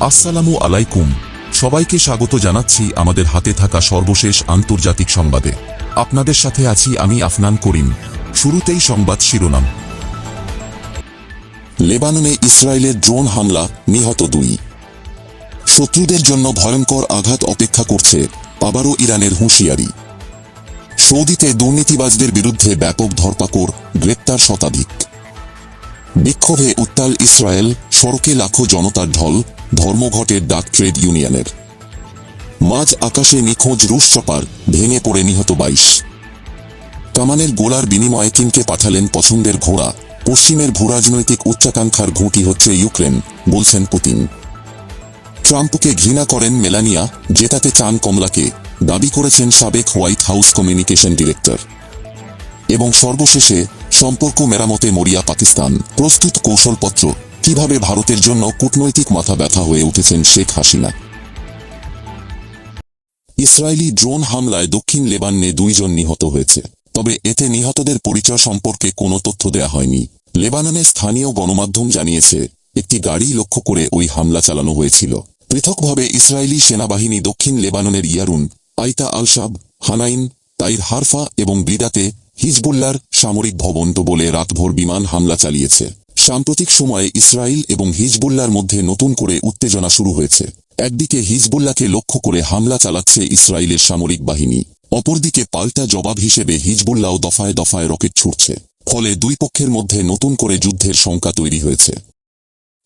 আসসালামু আলাইকুম। সবাইকে স্বাগত জানাচ্ছি আমাদের হাতে থাকা সর্বশেষ আন্তর্জাতিক সংবাদে। আপনাদের সাথে আছি আমি আফনান করিম। শুরুতেই সংবাদ শিরোনাম। লেবাননে ইসরায়েলের ড্রোন হামলা, নিহত দুই। শত্রুদের জন্য ভয়ঙ্কর আঘাত অপেক্ষা করছে আবারও ইরানের হুঁশিয়ারি। সৌদিতে দুর্নীতিবাজদের বিরুদ্ধে ব্যাপক ধরপাকড়, গ্রেপ্তার শতাধিক। বিক্ষোভে উত্তাল ইসরায়েল, সড়কে লাখো জনতার ঢল, ধর্মঘটের ডাক ট্রেড ইউনিয়নের। মাঝ আকাশে নিখোঁজ রুশ চপার, ভেঙে পড়ে নিহত বাইশ। কামানের গোলার বিনিময়ে চীনকে পাঠালেন পছন্দের ঘোড়া, পশ্চিমের ভূরাজনৈতিক উচ্চাকাঙ্ক্ষার ঘুঁটি হচ্ছে ইউক্রেন, বলছেন পুতিন। ট্রাম্পকে ঘৃণা করেন মেলানিয়া জেতাতে চান কমলাকে, দাবি করেছেন সাবেক হোয়াইট হাউস কমিউনিকেশন ডিরেক্টর। এবং সর্বশেষে সম্পর্ক মেরামতে মরিয়া, পাকিস্তান। প্রস্তুত কৌশলপত্র। কীভাবে ভারতের জন্য কূটনৈতিক মাথা ব্যথা হয়ে উঠেছেন শেখ হাসিনা। ইসরায়েলি ড্রোন হামলায় দক্ষিণ লেবাননে দুইজন নিহত হয়েছে। তবে এতে নিহতদের পরিচয় সম্পর্কে কোনো তথ্য দেয়া হয়নি। লেবাননের স্থানীয় গণমাধ্যম জানিয়েছে, একটি গাড়ি লক্ষ্য করে ওই হামলা চালানো হয়েছিল। পৃথকভাবে ইসরায়েলি সেনাবাহিনী দক্ষিণ লেবাননের ইয়ারুন, আইতা আলশাব, হানাইন, তাইর হারফা এবং বিদাতে হিজবুল্লার সামরিক ভবন্ত বলে রাতভর বিমান হামলা চালিয়েছে। সাম্প্রতিক সময়ে ইসরায়েল এবং হিজবুল্লার মধ্যে নতুন করে উত্তেজনা শুরু হয়েছে। একদিকে হিজবুল্লাহকে লক্ষ্য করে হামলা চালাচ্ছে ইসরায়েলের সামরিক বাহিনী। অপরদিকে পাল্টা জবাব হিসেবে হিজবুল্লাহ দফায় দফায় রকেট ছুটছে ফলে দুই পক্ষের মধ্যে নতুন করে যুদ্ধের শঙ্কা তৈরি হয়েছে।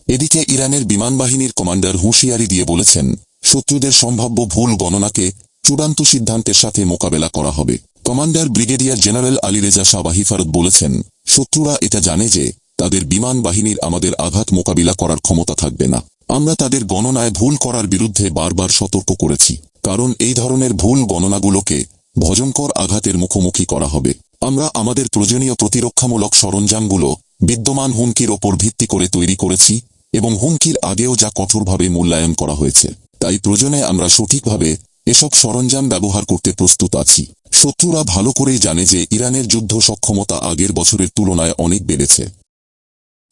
এদিকে ইরানের বিমান বাহিনীর কমান্ডার হুঁশিয়ারি দিয়ে বলেছেন, শত্রুদের সম্ভাব্য ভুল গণনাকে চূড়ান্ত সিদ্ধান্তের সাথে মোকাবেলা করা হবে। Commander brigadier general Alireza Sabahifard বলেছেন, শত্রুরা এটা জানে যে তাদের বিমান বাহিনীর আমাদের আঘাত মোকাবিলা করার ক্ষমতা থাকবে না। আমরা তাদের গণনায় ভুল করার বিরুদ্ধে বারবার সতর্ক করেছি, কারণ এই ধরনের ভুল গণনাগুলোকে ভজনকর আঘাতের মুখোমুখি করা হবে। আমরা আমাদের প্রয়োজনীয় প্রতিরক্ষামূলক সরঞ্জামগুলো বিদ্যমান হুমকির ওপর ভিত্তি করে তৈরি করেছি এবং হুমকির আগেও যা কঠোরভাবে মূল্যায়ন করা হয়েছে, তাই প্রয়োজনে আমরা সঠিকভাবে এসব সরঞ্জাম ব্যবহার করতে প্রস্তুত আছি। শত্রুরা ভালো করেই জানে যে ইরানের যুদ্ধ সক্ষমতা আগের বছরের তুলনায় অনেক বেড়েছে।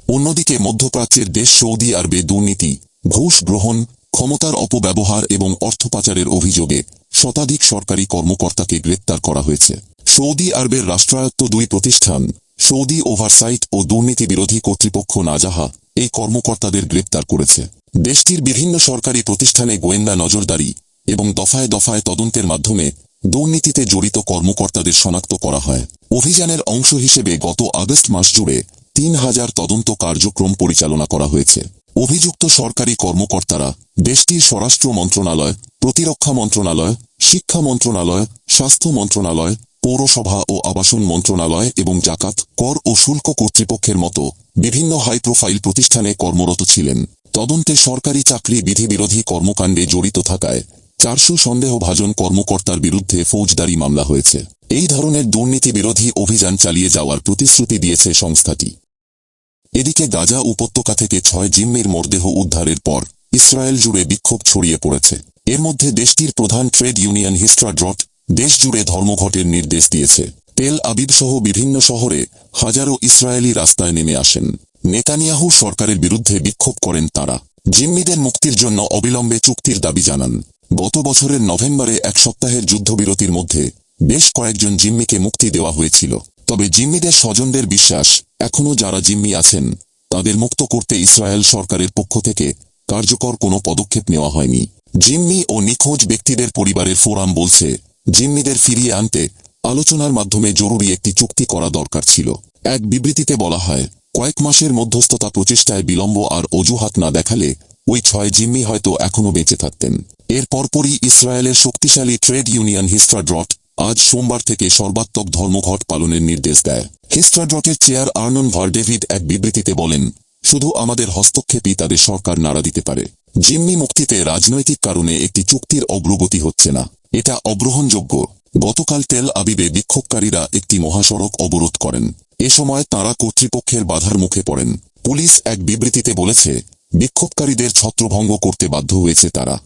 অন্যদিকে মধ্যপ্রাচ্যের দেশ সৌদি আরবে দুর্নীতি, ঘুষ গ্রহণ, ক্ষমতার অপব্যবহার এবং অর্থ পাচারের অভিযোগে শতাধিক সরকারি কর্মকর্তাকে গ্রেপ্তার করা হয়েছে। সৌদি আরবের রাষ্ট্রায়ত্ত দুই প্রতিষ্ঠান, সৌদি ওভারসাইট ও দুর্নীতি বিরোধী কর্তৃপক্ষ নাজাহা, এই কর্মকর্তাদের গ্রেপ্তার করেছে। দেশটির বিভিন্ন সরকারি প্রতিষ্ঠানে গোয়েন্দা নজরদারি এবং দফায় দফায় তদন্তের মাধ্যমে দুর্নীতিতে জড়িত কর্মকর্তাদের শনাক্ত করা হয়। অভিযানের অংশ হিসেবে গত আগস্ট মাস জুড়ে তিন হাজার তদন্ত কার্যক্রম পরিচালনা করা হয়েছে। অভিযুক্ত সরকারি কর্মকর্তারা দেশটির স্বরাষ্ট্র মন্ত্রণালয়, প্রতিরক্ষা মন্ত্রণালয়, শিক্ষা মন্ত্রণালয়, স্বাস্থ্য মন্ত্রণালয়, পৌরসভা ও আবাসন মন্ত্রণালয় এবং জাকাত, কর ও শুল্ক কর্তৃপক্ষের মতো বিভিন্ন হাই প্রোফাইল প্রতিষ্ঠানে কর্মরত ছিলেন। তদন্তে সরকারি চাকরি বিধিবিরোধী কর্মকাণ্ডে জড়িত থাকায় চারশো সন্দেহভাজন কর্মকর্তার বিরুদ্ধে ফৌজদারি মামলা হয়েছে। এই ধরনের দুর্নীতি বিরোধী অভিযান চালিয়ে যাওয়ার প্রতিশ্রুতি দিয়েছে সংস্থাটি। এদিকে গাজা উপত্যকা থেকে ছয় জিম্মির মরদেহ উদ্ধারের পর ইসরায়েল জুড়ে বিক্ষোভ ছড়িয়ে পড়েছে। এর মধ্যে দেশটির প্রধান ট্রেড ইউনিয়ন হিস্ট্রাড্রট দেশ জুড়ে ধর্মঘটের নির্দেশ দিয়েছে। তেল আবিব সহ বিভিন্ন শহরে হাজারো ইসরায়েলি রাস্তায় নেমে আসেন। নেতানিয়াহু সরকারের বিরুদ্ধে বিক্ষোভ করেন তারা। জিম্মিদের মুক্তির জন্য অবিলম্বে চুক্তির দাবি জানান। গত বছরের নভেম্বরে এক সপ্তাহের যুদ্ধবিরতির মধ্যে বেশ কয়েকজন জিম্মিকে মুক্তি দেওয়া হয়েছিল। তবে জিম্মিদের স্বজনদের বিশ্বাস এখনও যারা জিম্মি আছেন, তাদের মুক্ত করতে ইসরায়েল সরকারের পক্ষ থেকে কার্যকর কোনো পদক্ষেপ নেওয়া হয়নি। জিম্মি ও নিখোঁজ ব্যক্তিদের পরিবারের ফোরাম বলছে, জিম্মিদের ফিরিয়ে আনতে আলোচনার মাধ্যমে জরুরি একটি চুক্তি করা দরকার ছিল। এক বিবৃতিতে বলা হয়, কয়েক মাসের মধ্যস্থতা প্রচেষ্টায় বিলম্ব আর অজুহাত না দেখালে ওই ছয় জিম্মি হয়তো এখনও বেঁচে থাকতেন। এর পরপরই ইসরায়েলের শক্তিশালী ট্রেড ইউনিয়ন হিস্ট্রাড্রট আজ সোমবার থেকে সর্বাত্মক ধর্মঘট পালনের নির্দেশ দেয়। হিস্ট্রাড্রটের চেয়ার আর্নন ভারডেভিড এক বিবৃতিতে বলেন, শুধু আমাদের হস্তক্ষেপই তাদের সরকার নাড়া দিতে পারে। জিম্মি মুক্তিতে রাজনৈতিক কারণে একটি চুক্তির অগ্রগতি হচ্ছে না। এটা অগ্রহণযোগ্য। গতকাল তেল আবিবে বিক্ষোভকারীরা একটি মহাসড়ক অবরোধ করেন। এ সময় তারা কর্তৃপক্ষের বাধার মুখে পড়েন। পুলিশ এক বিবৃতিতে বলেছে বিক্ষোভকারীদের ছত্রভঙ্গ করতে বাধ্য হয়েছে তারা।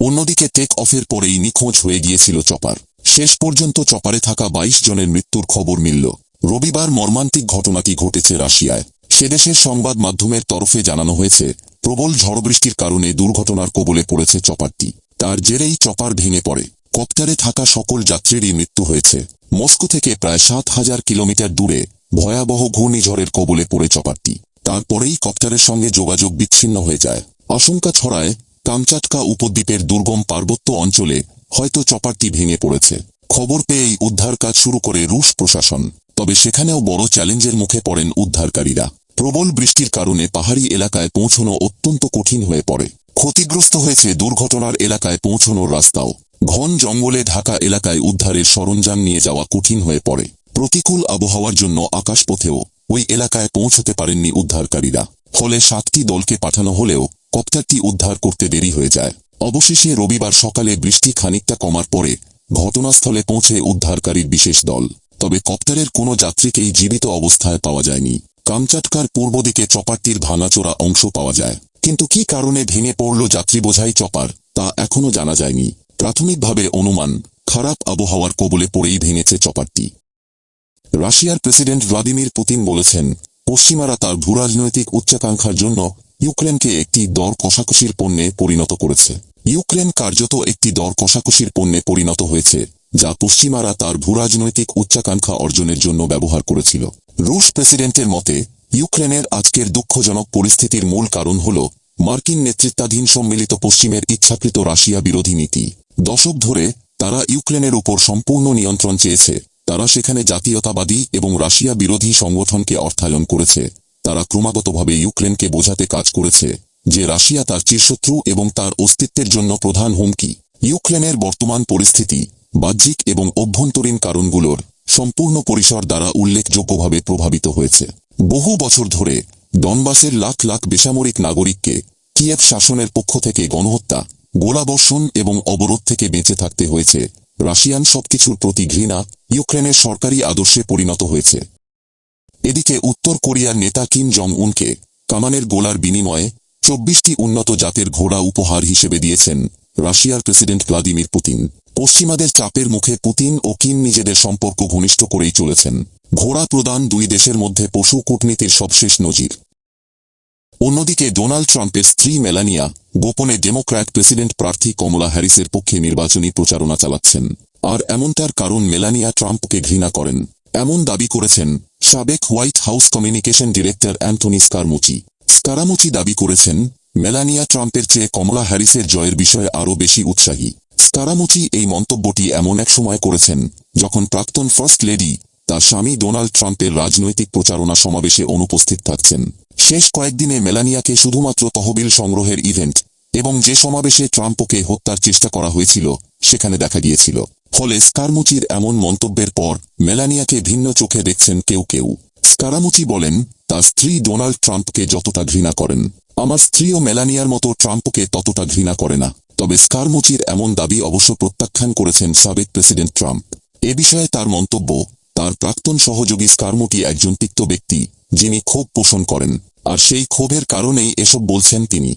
অন্যদিকে টেক অফের পরেই নিখোঁজ হয়ে গিয়েছিল চপার। শেষ পর্যন্ত চপারে থাকা ২২ জনের মৃত্যুর খবর মিলল। রবিবার মর্মান্তিক ঘটনাটি ঘটেছে রাশিয়ায়। সেদেশের সংবাদ মাধ্যমের তরফে জানানো হয়েছে, প্রবল ঝড় বৃষ্টির কারণে দুর্ঘটনার কবলে পড়েছে চপারটি। তার জেরেই চপার ভেঙে পড়ে। কপ্টারে থাকা সকল যাত্রীরই মৃত্যু হয়েছে। মস্কো থেকে প্রায় সাত হাজার কিলোমিটার দূরে ভয়াবহ ঘূর্ণিঝড়ের কবলে পড়ে চপারটি। তারপরেই কপ্টারের সঙ্গে যোগাযোগ বিচ্ছিন্ন হয়ে যায়। আশঙ্কা ছড়ায় কামচাটকা উপদ্বীপের দুর্গম পার্বত্য অঞ্চলে হয়তো চপারটি ভেঙে পড়েছে। খবর পেয়েই উদ্ধার কাজ শুরু করে রুশ প্রশাসন। তবে সেখানেও বড় চ্যালেঞ্জের মুখে পড়েন উদ্ধারকারীরা। প্রবল বৃষ্টির কারণে পাহাড়ি এলাকায় পৌঁছনো অত্যন্ত কঠিন হয়ে পড়ে। ক্ষতিগ্রস্ত হয়েছে দুর্ঘটনার এলাকায় পৌঁছনোর রাস্তাও। ঘন জঙ্গলে ঢাকা এলাকায় উদ্ধারের সরঞ্জাম নিয়ে যাওয়া কঠিন হয়ে পড়ে। প্রতিকূল আবহাওয়ার জন্য আকাশপথেও ওই এলাকায় পৌঁছতে পারেননি উদ্ধারকারীরা। ফলে সাতটি দলকে পাঠানো হলেও কপ্টারটি উদ্ধার করতে দেরি হয়ে যায়। অবশেষে রবিবার সকালে বৃষ্টি খানিকটা কমার পরে ঘটনাস্থলে পৌঁছে উদ্ধারকারীর বিশেষ দল। তবে কপ্টারের কোনো যাত্রীকেই জীবিত অবস্থায় পাওয়া যায়নি। কামচাটকার পূর্ব দিকে চপারটির ভাঙাচোরা অংশ পাওয়া যায়। কিন্তু কি কারণে ভেঙে পড়ল যাত্রী বোঝাই চপার, তা এখনও জানা যায়নি। প্রাথমিকভাবে অনুমান, খারাপ আবহাওয়ার কবলে পড়েই ভেঙেছে চপারটি। রাশিয়ার প্রেসিডেন্ট ভ্লাদিমির পুতিন বলেছেন, পশ্চিমারা তার ভূরাজনৈতিক উচ্চাকাঙ্ক্ষার জন্য ইউক্রেনকে একটি দর কষাকষির পণ্যে পরিণত করেছে। ইউক্রেন কার্যত একটি দর কষাকষির পণ্যে পরিণত হয়েছে, যা পশ্চিমারা তার ভূরাজনৈতিক উচ্চাকাঙ্ক্ষা অর্জনের জন্য ব্যবহার করেছিল। রুশ প্রেসিডেন্টের মতে, ইউক্রেনের আজকের দুঃখজনক পরিস্থিতির মূল কারণ হল মার্কিন নেতৃত্বাধীন সম্মিলিত পশ্চিমের ইচ্ছাকৃত রাশিয়া বিরোধী নীতি। দশক ধরে তারা ইউক্রেনের উপর সম্পূর্ণ নিয়ন্ত্রণ চেয়েছে তারা সেখানে জাতীয়তাবাদী এবং রাশিয়া বিরোধী সংগঠনকে অর্থায়ন করেছে। তারা ক্রমাগতভাবে ইউক্রেনকে বোঝাতে কাজ করেছে যে রাশিয়া তার চিরশত্রু এবং তার অস্তিত্বের জন্য প্রধান হুমকি। ইউক্রেনের বর্তমান পরিস্থিতি, বাহ্যিক এবং অভ্যন্তরীণ কারণগুলোর সম্পূর্ণ পরিসর দ্বারা উল্লেখযোগ্যভাবে প্রভাবিত হয়েছে। বহু বছর ধরে ডনবাসের লাখ লাখ বেসামরিক নাগরিককে কিয়েভ শাসনের পক্ষ থেকে গণহত্যা, গোলাবর্ষণ এবং অবরোধ থেকে বেঁচে থাকতে হয়েছে। রাশিয়ান সবকিছুর প্রতি ঘৃণা ইউক্রেনের সরকারি আদর্শে পরিণত হয়েছে। এদিকে উত্তর কোরিয়ার নেতা কিম জং উনকে কামানের গোলার বিনিময়ে চব্বিশটি উন্নত জাতের ঘোড়া উপহার হিসেবে দিয়েছেন রাশিয়ার প্রেসিডেন্ট ভ্লাদিমির পুতিন। পশ্চিমাদের চাপের মুখে পুতিন ও কিম নিজেদের সম্পর্ক ঘনিষ্ঠ করেই চলেছেন। ঘোড়া প্রদান দুই দেশের মধ্যে পশু কূটনীতির সবশেষ নজির। অন্যদিকে ডোনাল্ড ট্রাম্পের স্ত্রী মেলানিয়া গোপনে ডেমোক্র্যাট প্রেসিডেন্ট প্রার্থী কমলা হ্যারিসের পক্ষে নির্বাচনী প্রচারণা চালাচ্ছেন। আর এমনটার কারণ মেলানিয়া ট্রাম্পকে ঘৃণা করেন। এমন দাবি করেছেন সাবেক White House communication director Anthony Scaramucci. Scaramucci দাবি করেছেন, মেলানিয়া ট্রাম্পের চেয়ে কমলা হ্যারিসের জয়ের বিষয়ে আরও বেশি উৎসাহী। স্কারামুচি এই মন্তব্যটি এমন এক সময় করেছেন, যখন প্রাক্তন ফার্স্ট লেডি তার স্বামী ডোনাল্ড ট্রাম্পের রাজনৈতিক প্রচারণা সমাবেশে অনুপস্থিত থাকছেন। শেষ কয়েকদিনে মেলানিয়াকে শুধুমাত্র তহবিল সংগ্রহের ইভেন্ট এবং যে সমাবেশে ট্রাম্পকে হত্যার চেষ্টা করা হয়েছিল, সেখানে দেখা গিয়েছিল। ফলে স্কারমুচির এমন মন্তব্যের পর মেলানিয়াকে ভিন্ন চোখে দেখছেন কেউ কেউ। স্কারামুচি বলেন, তার স্ত্রী ডোনাল্ড ট্রাম্পকে যতটা ঘৃণা করেন, আমার স্ত্রীও মেলানিয়ার মতো ট্রাম্পকে ততটা ঘৃণা করে না। তবে স্কারমুচির এমন দাবি অবশ্য প্রত্যাখ্যান করেছেন সাবেক প্রেসিডেন্ট ট্রাম্প। এ বিষয়ে তার মন্তব্য তার প্রাক্তন সহযোগী স্কারমুটি একজন তিক্ত ব্যক্তি, যিনি ক্ষোভ পোষণ করেন, আর সেই ক্ষোভের কারণেই এসব বলছেন তিনি।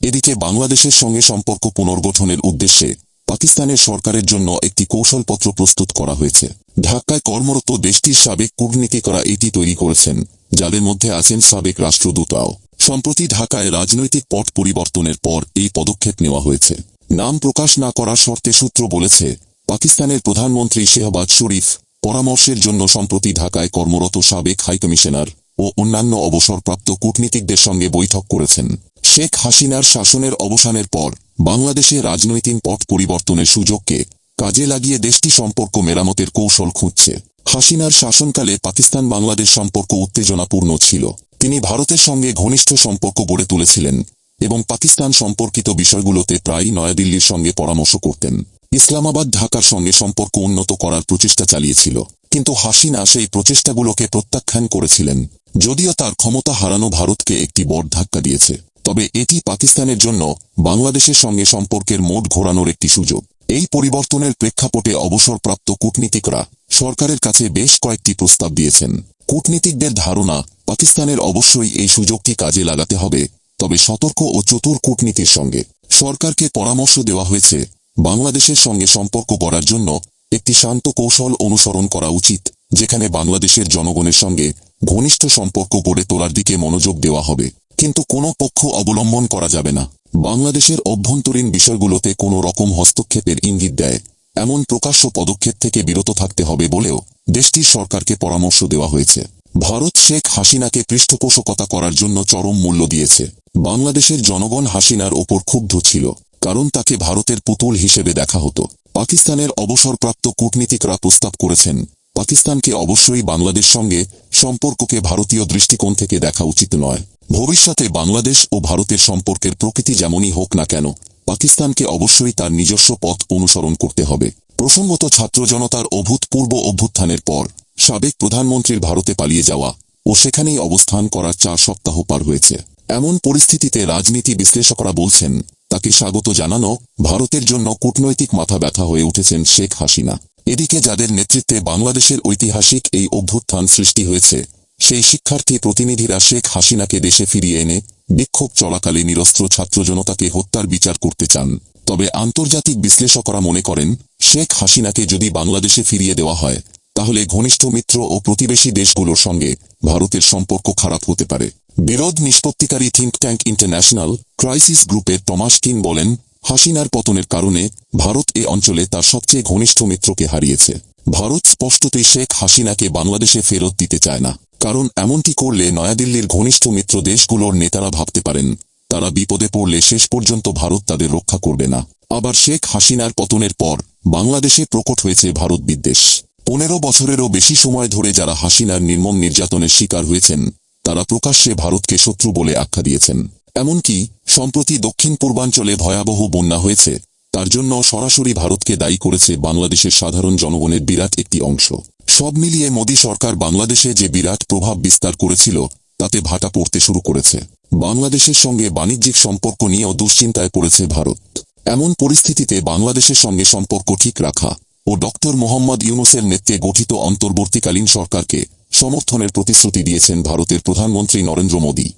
এদিকে বাংলাদেশের সঙ্গে সম্পর্ক পুনর্গঠনের উদ্দেশ্যে পাকিস্তানের সরকারের জন্য একটি কৌশলপত্র প্রস্তুত করা হয়েছে। ঢাকায় কর্মরত দেশটির সাবেক কূটনীতিকরা এটি তৈরি করেছেন, যাদের মধ্যে আছেন সাবেক রাষ্ট্রদূতাও সম্প্রতি ঢাকায় রাজনৈতিক পট পরিবর্তনের পর এই পদক্ষেপ নেওয়া হয়েছে। নাম প্রকাশ না করার শর্তে সূত্র বলেছে, পাকিস্তানের প্রধানমন্ত্রী শেহবাজ শরীফ পরামর্শের জন্য সম্প্রতি ঢাকায় কর্মরত সাবেক হাইকমিশনার ও অন্যান্য অবসরপ্রাপ্ত কূটনীতিকদের সঙ্গে বৈঠক করেছেন। শেখ হাসিনার শাসনের অবসানের পর বাংলাদেশে রাজনৈতিক পট পরিবর্তনের সুযোগকে কাজে লাগিয়ে দেশটি সম্পর্ক মেরামতের কৌশল খুঁজছে। হাসিনার শাসনকালে পাকিস্তান বাংলাদেশ সম্পর্ক উত্তেজনাপূর্ণ ছিল। তিনি ভারতের সঙ্গে ঘনিষ্ঠ সম্পর্ক গড়ে তুলেছিলেন এবং পাকিস্তান সম্পর্কিত বিষয়গুলোতে প্রায়ই নয়াদিল্লির সঙ্গে পরামর্শ করতেন। ইসলামাবাদ ঢাকার সঙ্গে সম্পর্ক উন্নত করার প্রচেষ্টা চালিয়েছিল, কিন্তু হাসিনা সেই প্রচেষ্টাগুলোকে প্রত্যাখ্যান করেছিলেন, যদিও তার ক্ষমতা হারানো ভারতকে একটি বড় ধাক্কা দিয়েছে। তবে এটি পাকিস্তানের জন্য বাংলাদেশের সঙ্গে সম্পর্কের মোট ঘোরানোর একটি সুযোগ। এই পরিবর্তনের প্রেক্ষাপটে অবসরপ্রাপ্ত কূটনীতিকরা সরকারের কাছে বেশ কয়েকটি প্রস্তাব দিয়েছেন। কূটনীতিকদের ধারণা, পাকিস্তানের অবশ্যই এই সুযোগটি কাজে লাগাতে হবে, তবে সতর্ক ও চতুর কূটনীতির সঙ্গে সরকারকে পরামর্শ দেওয়া হয়েছে বাংলাদেশের সঙ্গে সম্পর্ক করার জন্য একটি শান্ত কৌশল অনুসরণ করা উচিত, যেখানে বাংলাদেশের জনগণের সঙ্গে ঘনিষ্ঠ সম্পর্ক গড়ে তোলার দিকে মনোযোগ দেওয়া হবে। কিন্তু কোনো পক্ষ অবলম্বন করা যাবে না। বাংলাদেশের অভ্যন্তরীণ বিষয়গুলোতে কোনো রকম হস্তক্ষেপের ইঙ্গিত দেয়, এমন প্রকাশ্য পদক্ষেপ থেকে বিরত থাকতে হবে বলেও দেশটির সরকারকে পরামর্শ দেওয়া হয়েছে। ভারত শেখ হাসিনাকে পৃষ্ঠপোষকতা করার জন্য চরম মূল্য দিয়েছে। বাংলাদেশের জনগণ হাসিনার ওপর ক্ষুব্ধ ছিল। কারণ তাকে ভারতের পুতুল হিসেবে দেখা হতো। পাকিস্তানের অবসরপ্রাপ্ত কূটনীতিকরা প্রস্তাব করেছেন, পাকিস্তানকে অবশ্যই বাংলাদেশ সঙ্গে সম্পর্ককে ভারতীয় দৃষ্টিকোণ থেকে দেখা উচিত নয়। ভবিষ্যতে বাংলাদেশ ও ভারতের সম্পর্কের প্রকৃতি যেমনই হোক না কেন, পাকিস্তানকে অবশ্যই তার নিজস্ব পথ অনুসরণ করতে হবে। প্রসঙ্গত ছাত্র জনতার অভূতপূর্ব অভ্যুত্থানের পর, সাবেক প্রধানমন্ত্রীর ভারতে পালিয়ে যাওয়া ও সেখানেই অবস্থান করার চার সপ্তাহ পার হয়েছে। এমন পরিস্থিতিতে রাজনীতি বিশ্লেষকরা বলছেন তাকে স্বাগত জানানো ভারতের জন্য কূটনৈতিক মাথা ব্যথা হয়ে উঠেছেন শেখ হাসিনা। এদিকে যাদের নেতৃত্বে বাংলাদেশের ঐতিহাসিক এই অভ্যুত্থান সৃষ্টি হয়েছে, সেই শিক্ষার্থী প্রতিনিধিরা শেখ হাসিনাকে দেশে ফিরিয়ে এনে বিক্ষোভ চলাকালে নিরস্ত্র ছাত্র জনতাকে হত্যার বিচার করতে চান। তবে আন্তর্জাতিক বিশ্লেষকরা মনে করেন, শেখ হাসিনাকে যদি বাংলাদেশে ফিরিয়ে দেওয়া হয়, তাহলে ঘনিষ্ঠ মিত্র ও প্রতিবেশী দেশগুলোর সঙ্গে ভারতের সম্পর্ক খারাপ হতে পারে। বিরোধ নিষ্পত্তিকারী থিঙ্ক ট্যাঙ্ক ইন্টারন্যাশনাল ক্রাইসিস গ্রুপের টমাস কিন বলেন, হাসিনার পতনের কারণে ভারত এ অঞ্চলে তার সবচেয়ে ঘনিষ্ঠ মিত্রকে হারিয়েছে। ভারত স্পষ্টতই শেখ হাসিনাকে বাংলাদেশে ফেরত দিতে চায় না। কারণ এমনটি করলে নয়াদিল্লির ঘনিষ্ঠ মিত্র দেশগুলোর নেতারা ভাবতে পারেন, তারা বিপদে পড়লে শেষ পর্যন্ত ভারত তাদের রক্ষা করবে না। আবার শেখ হাসিনার পতনের পর বাংলাদেশে প্রকট হয়েছে ভারত বিদ্বেষ। পনেরো বছরেরও বেশি সময় ধরে যারা হাসিনার নির্মম নির্যাতনের শিকার হয়েছেন তারা প্রকাশ্যে ভারতকে শত্রু বলে আখ্যা দিয়েছেন। এমনকি, সম্প্রতি দক্ষিণ পূর্বাঞ্চলে ভয়াবহ বন্যা হয়েছে, তার জন্য সরাসরি ভারতকে দায়ী করেছে বাংলাদেশের সাধারণ জনগণের বিরাট একটি অংশ। সব মিলিয়ে মোদী সরকার বাংলাদেশে যে বিরাট প্রভাব বিস্তার করেছিল, তাতে ভাটা পড়তে শুরু করেছে। বাংলাদেশের সঙ্গে বাণিজ্যিক সম্পর্ক নিয়েও দুশ্চিন্তায় পড়েছে ভারত। এমন পরিস্থিতিতে বাংলাদেশের সঙ্গে সম্পর্ক ঠিক রাখা ও ডক্টর মোহাম্মদ ইউনুসের নেতৃত্বে গঠিত অন্তর্বর্তীকালীন সরকারকে সমর্থনের প্রতিশ্রুতি দিয়েছেন ভারতের প্রধানমন্ত্রী নরেন্দ্র মোদী।